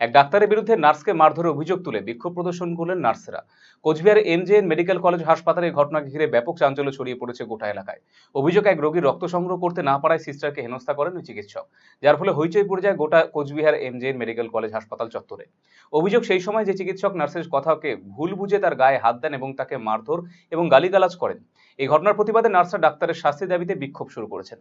এক ডাক্তারের বিরুদ্ধে নার্সকে মারধরের অভিযোগ তুলে বিক্ষোভ প্রদর্শন করলেন নার্সেরা। কোচবিহার এমজেএন মেডিকেল কলেজ হাসপাতালে এই ঘটনাকে ঘিরে ব্যাপক চাঞ্চল্য ছড়িয়ে পড়েছে গোটা এলাকায়। অভিযোগ এক রোগীর রক্ত সংগ্রহ করতে না পারায় সিস্টারকে হেনস্থা করেন ওই চিকিৎসক, যার ফলে হইচই পড়ে যায় গোটা কোচবিহার এমজেএন মেডিকেল কলেজ হাসপাতাল চত্বরে। অভিযোগ সেই সময় যে চিকিৎসক নার্সের কথাকে ভুল বুঝে তার গায়ে হাত দেন এবং তাকে মারধর এবং গালিগালাজ করেন। এই ঘটনার প্রতিবাদে নার্সরা ডাক্তারের শাস্তি দাবিতে বিক্ষোভ শুরু করেছেন।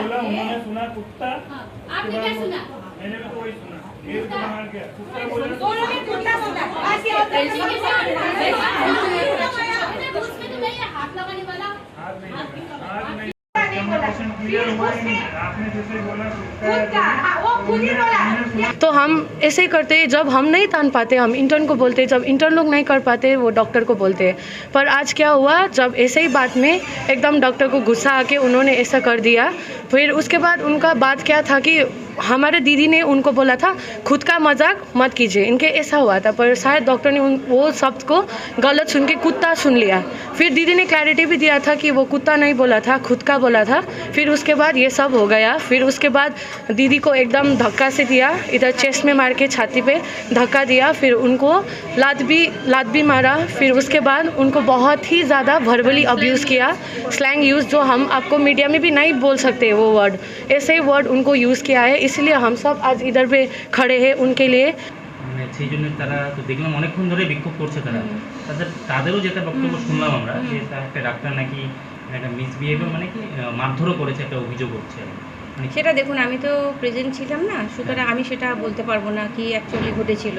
बोला उन्होंने सुना कुत्ता आपने क्या सुना मैंने भी तो वही सुना ये तो मार गया कुत्ता बोला दोनों ने कुत्ता बोला आज ये होता है उसमें तो मैं ये हाथ लगाने वाला हाथ नहीं हाथ नहीं कम्युनिकेशन क्लियर हुआ ही नहीं आपने जैसे बोला कुत्ता है तो हम ऐसे ही करते जब हम नहीं तान पाते, हम इंटर्न को बोलते जब इंटर्न लोग नहीं कर पाते, वो डॉक्टर को बोलते पर आज क्या हुआ, जब ऐसे ही बात में एकदम डॉक्टर को गुस्सा आके उन्होंने ऐसा कर दिया, फिर उसके बाद उनका बात क्या था कि हमारे दीदी ने उनको बोला था, खुद का मज़ाक मत कीजिए। इनके ऐसा हुआ था, पर शायद डॉक्टर ने उन, वो शब्द को गलत सुन के कुत्ता सुन लिया। फिर दीदी ने क्लैरिटी भी दिया था कि वो कुत्ता नहीं बोला था, खुद का बोला था। फिर उसके बाद ये सब हो गया। फिर उसके बाद दीदी को एकदम धक्का से दिया, इधर चेस्ट में मार के छाती पे धक्का दिया। फिर उनको लात भी लात भी मारा। फिर उसके बाद उनको बहुत ही ज़्यादा वर्बली अब्यूज़ किया। स्लैंग यूज़ जो हम आपको मीडिया में भी नहीं बोल सकते वो वर्ड ऐसे वर्ड उनको यूज़ किया है। इसलिए हम सब आज इधर पे खड़े हैं उनके लिए মানে সেই জন্য তারা তো দেখলাম অনেকক্ষণ ধরে বিক্ষোভ করছে তারা তাদের তাদেরও যেটা বক্তব্য শুনলাম আমরা যে তার একটা ডাক্তার নাকি একটা মিসবিহেভিয়ার মানে কি আহ, মারধরও করেছে একটা অভিযোগ হচ্ছে মানে সেটা দেখুন আমি তো প্রেজেন্ট ছিলাম না সুতরাং আমি সেটা বলতে পারবো না কি অ্যাকচুয়ালি ঘটেছিল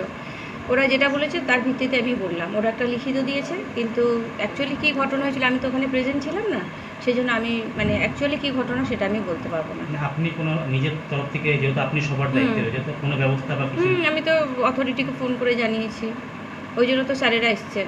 ওরা যেটা বলেছে তার ভিত্তিতে আমি বললাম। ওরা একটা লিখিত দিয়েছে কিন্তু অ্যাকচুয়ালি কী ঘটনা হয়েছিল আমি তো ওখানে প্রেজেন্ট ছিলাম না সেই জন্য আমি মানে অ্যাকচুয়ালি কী ঘটনা সেটা আমি বলতে পারব না। আপনি কোনো নিজের তরফ থেকে যেহেতু আপনি সবার দায়িত্বে রয়েছে কোনো ব্যবস্থা বা আমি তো অথরিটিকে ফোন করে জানিয়েছি। ওই জন্য তো স্যারেরা এসছেন।